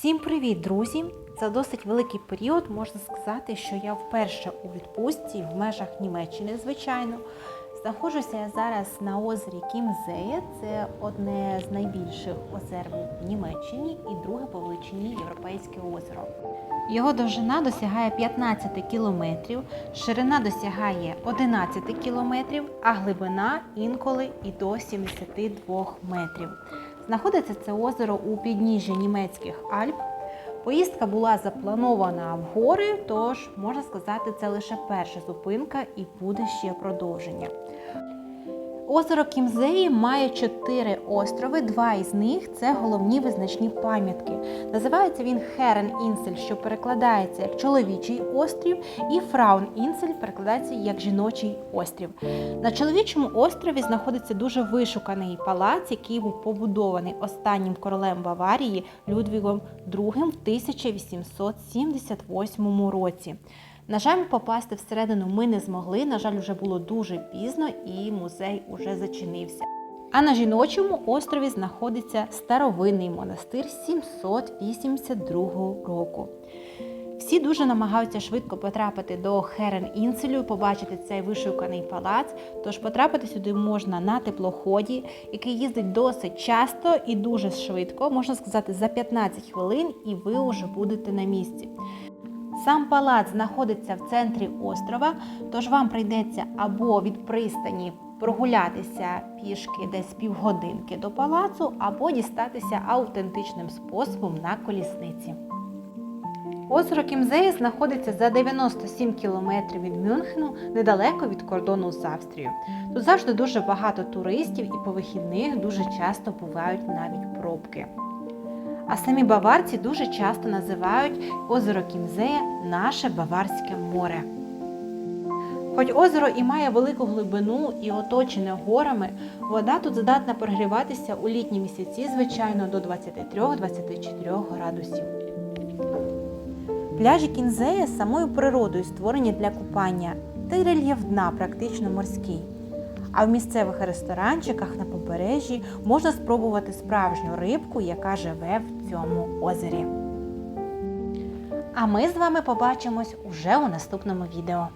Всім привіт, друзі! За досить великий період можна сказати, що я вперше у відпустці в межах Німеччини, звичайно. Знаходжуся я зараз на озері Кімзеє. Це одне з найбільших озер в Німеччині і друге по величині європейське озеро. Його довжина досягає 15 кілометрів, ширина досягає 11 кілометрів, а глибина інколи і до 72 метрів. Знаходиться це озеро у підніжжі німецьких Альп. Поїздка була запланована в гори, тож можна сказати, це лише перша зупинка і буде ще продовження. Озеро Кімзеї має чотири острови, два із них це головні визначні пам'ятки. Називається він Херен Інсель, що перекладається як чоловічий острів, і Фраун Інсель перекладається як жіночий острів. На чоловічому острові знаходиться дуже вишуканий палац, який був побудований останнім королем Баварії Людвігом II в 1878 році. На жаль, попасти всередину ми не змогли. На жаль, вже було дуже пізно і музей уже зачинився. А на жіночому острові знаходиться старовинний монастир 782 року. Всі дуже намагаються швидко потрапити до Херен Інцелю, побачити цей вишуканий палац. Тож потрапити сюди можна на теплоході, який їздить досить часто і дуже швидко, можна сказати, за 15 хвилин, і ви вже будете на місці. Сам палац знаходиться в центрі острова, тож вам прийдеться або від пристані прогулятися пішки десь півгодинки до палацу, або дістатися автентичним способом на колісниці. Озеро Кімзеє знаходиться за 97 кілометрів від Мюнхену, недалеко від кордону з Австрією. Тут завжди дуже багато туристів і по вихідних дуже часто бувають навіть пробки. А самі баварці дуже часто називають озеро Кімзея наше Баварське море. Хоч озеро і має велику глибину і оточене горами, вода тут здатна прогріватися у літні місяці, звичайно, до 23-24 градусів. Пляжі Кінзея самою природою створені для купання, та й рельєф дна практично морський. А в місцевих ресторанчиках на побережжі можна спробувати справжню рибку, яка живе в цьому озері. А ми з вами побачимось уже у наступному відео.